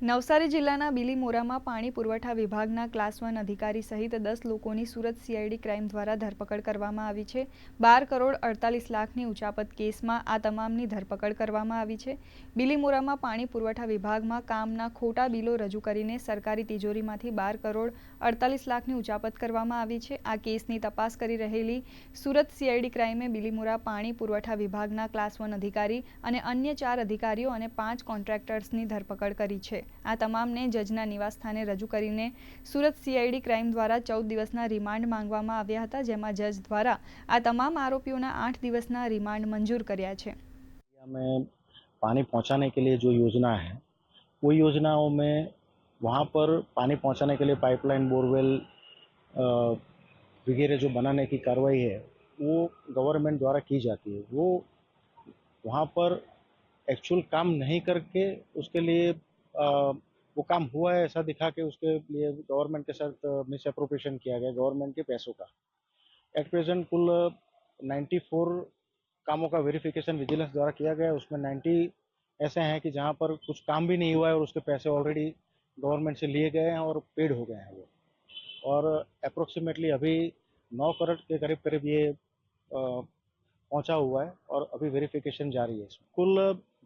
નવસારી જિલ્લાના બિલીમોરામાં પાણી પુરવઠા વિભાગના ક્લાસ વન અધિકારી સહિત દસ લોકોની સુરત સીઆઈડી ક્રાઇમ દ્વારા ધરપકડ કરવામાં આવી છે. બાર કરોડ અડતાલીસ લાખની ઉચાપત કેસમાં આ તમામની ધરપકડ કરવામાં આવી છે. બિલીમોરામાં પાણી પુરવઠા વિભાગમાં કામના ખોટા બિલો રજૂ કરીને સરકારી તિજોરીમાંથી બાર કરોડ અડતાલીસ લાખની ઉચાપત કરવામાં આવી છે. આ કેસની તપાસ કરી રહેલી સુરત સીઆઈડી ક્રાઇમે બિલીમોરા પાણી પુરવઠા વિભાગના ક્લાસ વન અધિકારી અને અન્ય ચાર અધિકારીઓ અને પાંચ કોન્ટ્રાક્ટર્સની ધરપકડ કરી છે. આ તમામને જજના નિવાસસ્થાને રજૂ કરીને સુરત સીઆઈડી ક્રાઇમ દ્વારા ચૌદ દિવસના રિમાન્ડ માંગવામાં આવ્યા હતા જેમાં જજ દ્વારા આ તમામ આરોપીઓના આઠ દિવસના રિમાન્ડ મંજૂર કર્યા છે में पानी पहुंचाने के लिए जो योजना है वो योजनाओं में वहाँ पर पानी पहुंचाने के लिए पाइपलाइन बोरवेल अ, वगैरह जो बनाने की कार्रवाई है वो गवर्नमेंट द्वारा की जाती है वो वहाँ पर एक्चुअल काम नहीं करके उसके लिए अ, वो काम हुआ है ऐसा दिखा के उसके लिए गवर्नमेंट के साथ मिस अप्रोप्रिएशन किया गया गवर्नमेंट के पैसों का। एट प्रेजेंट कुल 94 कामों का वेरिफिकेशन विजिलेंस द्वारा किया गया उसमें 90 ऐसे हैं कि जहाँ पर कुछ काम भी नहीं हुआ है और उसके पैसे ऑलरेडी गवर्नमेंट से लिए गए हैं और पेड हो गए हैं वो। और अप्रोक्सीमेटली अभी नौ करोड़ के करीब करीब ये पहुँचा हुआ है और अभी वेरिफिकेशन जारी है कुल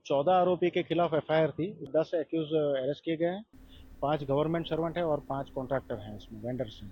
चौदह आरोपी के खिलाफ एफआईआर थी दस एक्यूज अरेस्ट किए गए हैं पांच गवर्नमेंट सर्वेंट है और पांच कॉन्ट्रैक्टर हैं इसमें वेंडर्स हैं